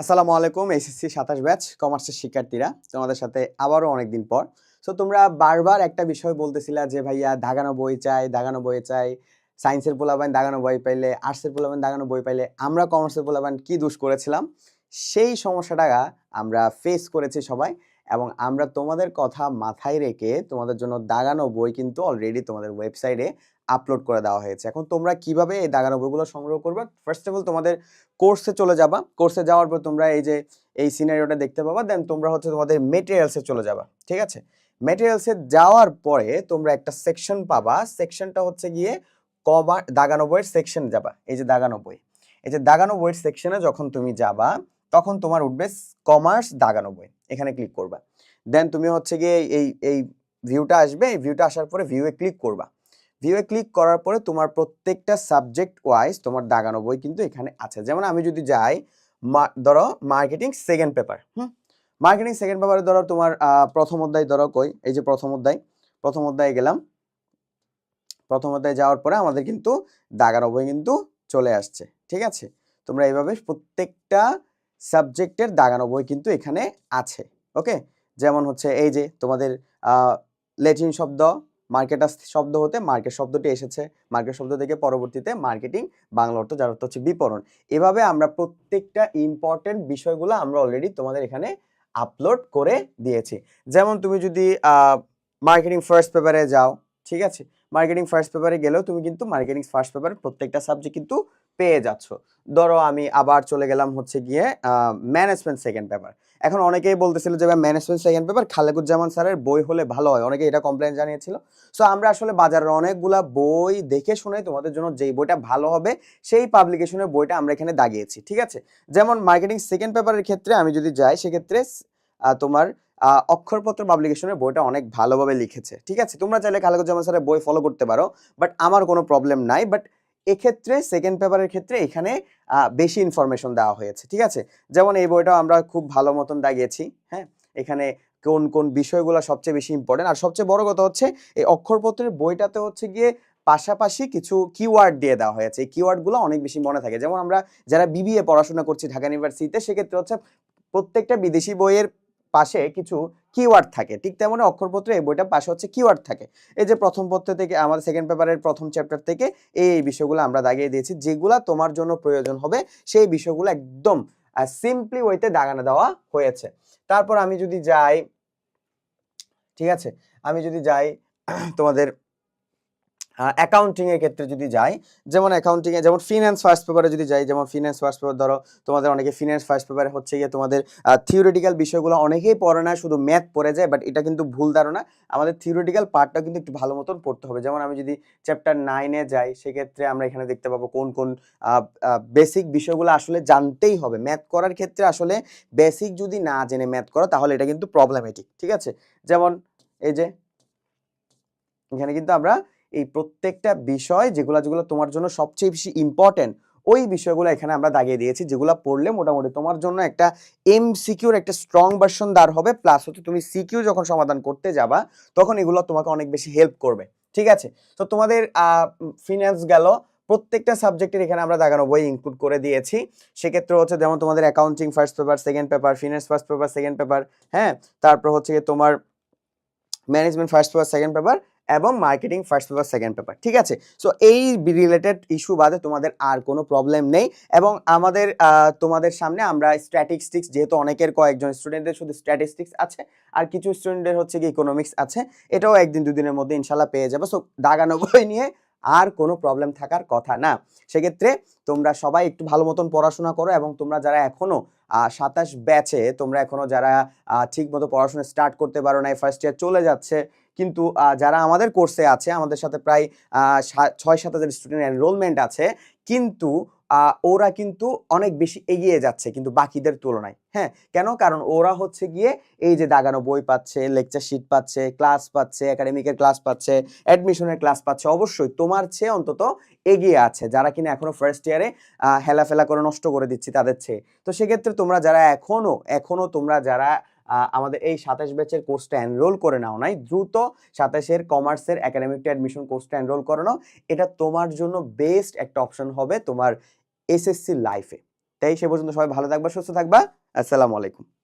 আসসালামু আলাইকুম, এসএসসি সাতাশ ব্যাচ, কমার্সের শিক্ষার্থীরা। তোমাদের সাথে আবারও অনেকদিন পর। সো তোমরা বারবার একটা বিষয় বলতেছিলা যে, ভাইয়া দাগানো বই চাই দাগানো বই চাই, সায়েন্সের পোলাবান দাগানো বই পাইলে, আর্টসের পোলাবান দাগানো বই পাইলে আমরা কমার্সের পোলাবান কি দোষ করেছিলাম? সেই সমস্যাটা আমরা ফেস করেছি সবাই এবং আমরা তোমাদের কথা মাথায় রেখে তোমাদের জন্য দাগানো বই কিন্তু অলরেডি তোমাদের ওয়েবসাইটে আপলোড করে দেওয়া হয়েছে। এখন তোমরা কীভাবে এই দাগানো বইগুলো সংগ্রহ করবে? ফার্স্ট অফ অল তোমাদের কোর্সে চলে যাবা। কোর্সে যাওয়ার পর তোমরা এই যে, এই সিনারিওটা দেখতে পাবা। দেন তোমরা হচ্ছে তোমাদের মেটেরিয়ালসে চলে যাবা। ঠিক আছে? মেটেরিয়ালসে যাওয়ার পরে তোমরা একটা সেকশন পাবা। সেকশনটা হচ্ছে গিয়ে কমা দাগানো বইয়ের সেকশন যাবা। এই যে দাগানো বই এই যে দাগানো বইয়ের সেকশনে যখন তুমি যাবা, তখন তোমার উঠবে কমার্স দাগানো বই এখানে ক্লিক করবা। দেন তুমি হচ্ছে গিয়ে এই এই ভিউটা আসবে। এই ভিউটা আসার পরে ভিউয়ে ক্লিক করবা। ভিউয়ে ক্লিক করার পরে তোমার প্রত্যেকটা সাবজেক্ট ওয়াইজ তোমার দাগানো বই কিন্তু এখানে আছে। যেমন আমি যদি যাই ধরো মার্কেটিং সেকেন্ড পেপার হুম? মার্কেটিং সেকেন্ড পেপারে ধরো তোমার প্রথম অধ্যায় ধরো কই, এই যে প্রথম অধ্যায়, প্রথম অধ্যায়ে গেলাম। প্রথম অধ্যায়ে যাওয়ার পরে আমাদের কিন্তু দাগানো বই কিন্তু চলে আসছে, ঠিক আছে? তোমরা এইভাবে প্রত্যেকটা সাবজেক্টের দাগানো বই কিন্তু এখানে আছে ওকে যেমন হচ্ছে এই যে তোমাদের লেটিন শব্দ মার্কেটাস শব্দ হতে মার্কেট শব্দটি এসেছে। মার্কেট শব্দ থেকে পরবর্তীতে মার্কেটিং, বাংলা অর্থ, যার অর্থ হচ্ছে বিপণন। এভাবে আমরা প্রত্যেকটা ইম্পর্টেন্ট বিষয়গুলো আমরা অলরেডি তোমাদের এখানে আপলোড করে দিয়েছি। যেমন তুমি যদি মার্কেটিং ফার্স্ট পেপারে যাও, ঠিক আছে? মার্কেটিং ফার্স্ট পেপারে গেলেও তুমি কিন্তু মার্কেটিং ফার্স্ট পেপারের প্রত্যেকটা সাবজেক্ট কিন্তু পেয়ে যাচ্ছ। ধরো আমি আবার চলে গেলাম হচ্ছে গিয়ে ম্যানেজমেন্ট সেকেন্ড পেপার এখন অনেকেই বলতেছিল যে ম্যানেজমেন্ট সেকেন্ড পেপার খালেকুজ্জামান স্যারের বই হলে ভালো হয়। অনেকে এটা কমপ্লেন জানিয়েছিল। সো আমরা আসলে বাজারের অনেকগুলা বই দেখে শুনে তোমাদের জন্য যেই বইটা ভালো হবে, সেই পাবলিকেশনের বইটা আমরা এখানে দাগিয়েছি, ঠিক আছে? যেমন মার্কেটিং সেকেন্ড পেপারের ক্ষেত্রে আমি যদি যাই, সেক্ষেত্রে তোমার অক্ষরপত্র পাবলিকেশনের বইটা অনেক ভালোভাবে লিখেছে, ঠিক আছে? তোমরা চাইলে খালেকুজ্জামান স্যারের বই ফলো করতে পারো বাট আমার কোনো প্রবলেম নাই বাট এক্ষেত্রে সেকেন্ড পেপারের ক্ষেত্রে এখানে বেশি ইনফরমেশন দেওয়া হয়েছে, ঠিক আছে? যেমন এই বইটাও আমরা খুব ভালো মতন দাগিয়েছি হ্যাঁ? এখানে কোন কোন বিষয়গুলো সবচেয়ে বেশি ইম্পর্টেন্ট আর সবচেয়ে বড় কথা হচ্ছে, এই অক্ষরপত্রের বইটাতে হচ্ছে গিয়ে পাশাপাশি কিছু কিওয়ার্ড দিয়ে দেওয়া হয়েছে, এই কিওয়ার্ডগুলো অনেক বেশি মনে থাকে। যেমন আমরা যারা বিবিএ পড়াশোনা করছি ঢাকা ইউনিভার্সিটিতে সেক্ষেত্রে হচ্ছে প্রত্যেকটা বিদেশি বইয়ের পাশে কিছু কিওয়ার্ড থাকে। ঠিক তেমনি অক্ষরপত্রে এই বইটা পাশে হচ্ছে কিওয়ার্ড থাকে। এই যে প্রথম পত্র থেকে, আমাদের সেকেন্ড পেপারের প্রথম চ্যাপ্টার থেকে এই বিষয়গুলো আমরা দাগিয়ে দিয়েছি। যেগুলো তোমার জন্য প্রয়োজন হবে, সেই বিষয়গুলো একদম সিম্পলি ওইতে দাগানো দেওয়া হয়েছে। তারপর আমি যদি যাই, ঠিক আছে? আমি যদি যাই, তোমাদের অ্যাকাউন্টিং এর ক্ষেত্রে যদি যাই, যেমন অ্যাকাউন্টিং এ, যেমন ফিনান্স ফার্স্ট পেপারে যদি যাই, যেমন ফিনান্স ফার্স্ট পেপার ধরো তোমাদের অনেকে ফিনান্স ফার্স্ট পেপারে হচ্ছে গিয়ে তোমাদের থিওরিটিক্যাল বিষয়গুলো অনেকেই পড়ে না, শুধু ম্যাথ পড়ে যায় বাট এটা কিন্তু ভুল ধারণা। আমাদের থিওরিটিক্যাল পার্টটা কিন্তু একটু ভালো মতন পড়তে হবে। যেমন আমি যদি চ্যাপ্টার নাইনে যাই, সেক্ষেত্রে আমরা এখানে দেখতে পাবো কোন কোন বেসিক বিষয়গুলো আসলে জানতেই হবে। ম্যাথ করার ক্ষেত্রে আসলে বেসিক যদি না জেনে ম্যাথ করো, তাহলে এটা কিন্তু প্রবলেমেটিক ঠিক আছে? যেমন এই যে, এখানে কিন্তু আমরা এই প্রত্যেকটা বিষয় যেগুলো যেগুলো তোমার জন্য সবচেয়ে বেশি ইম্পর্টেন্ট ওই বিষয়গুলো এখানে আমরা দাগিয়ে দিয়েছি, যেগুলো পড়লে মোটামুটি তোমার জন্য একটা এম সিকিউর একটা স্ট্রং ভার্সন দাঁড় হবে প্লাস হচ্ছে তুমি সিকিউ যখন সমাধান করতে যাবা, তখন এগুলো তোমাকে অনেক বেশি হেল্প করবে, ঠিক আছে? তো তোমাদের ফিনান্স গেল, প্রত্যেকটা সাবজেক্টের এখানে আমরা দাগানো বই ইনক্লুড করে দিয়েছি, সেক্ষেত্রে হচ্ছে যেমন তোমাদের accounting first paper second paper finance first paper second paper হ্যাঁ? তারপর হচ্ছে তোমার management first paper second paper এবং marketing first paper second paper ঠিক আছে? সো এই রিলেটেড ইস্যু বাদে তোমাদের আর কোনো প্রবলেম নেই এবং আমাদের তোমাদের সামনে আমরা স্ট্যাটিস্টিক্স যেহেতু অনেকের কয়েকজন স্টুডেন্টদের শুধু স্ট্যাটিস্টিক্স আছে, আর কিছু স্টুডেন্টের হচ্ছে কি ইকোনমিক্স আছে, এটাও একদিন দুদিনের মধ্যে ইনশাল্লাহ পেয়ে যাবে। সো দাগানো বই নিয়ে আর কোনো প্রবলেম থাকার কথা না। সেক্ষেত্রে তোমরা সবাই একটু ভালো মতন পড়াশোনা করো এবং তোমরা যারা এখনও সাতাশ ব্যাচে তোমরা এখনও যারা ঠিক মতো পড়াশোনা স্টার্ট করতে পারো না ফার্স্ট ইয়ার চলে যাচ্ছে কিন্তু যারা আমাদের কোর্সে আছে, আমাদের সাথে প্রায় ছয় সাত হাজার স্টুডেন্ট এনরোলমেন্ট আছে, কিন্তু ওরা কিন্তু অনেক বেশি এগিয়ে যাচ্ছে, কিন্তু বাকিদের তুলনায়। হ্যাঁ কেন? কারণ ওরা হচ্ছে গিয়ে এই যে দাগানো বই পাচ্ছে লেকচার শিট পাচ্ছে ক্লাস পাচ্ছে একাডেমিকের ক্লাস পাচ্ছে অ্যাডমিশনের ক্লাস পাচ্ছে, অবশ্যই তোমার চেয়ে অন্তত এগিয়ে আছে। যারা কিনা এখনও ফার্স্ট ইয়ারে হেলাফেলা করে নষ্ট করে দিচ্ছি তাদের চেয়ে। তো সেক্ষেত্রে তোমরা যারা এখনও এখনও তোমরা যারা আমাদের এই সাতাশ ব্যাচের কোর্সটা এনরোল করে নাও নাই। দ্রুত সাতাশের কমার্সের একাডেমিকটা অ্যাডমিশন কোর্সটা এনরোল করে নাও। এটা তোমার জন্য বেস্ট একটা অপশন হবে তোমার এসএসসি লাইফে তাই সে পর্যন্ত সবাই ভালো থাকবা, সুস্থ থাকবা। আসসালামু আলাইকুম।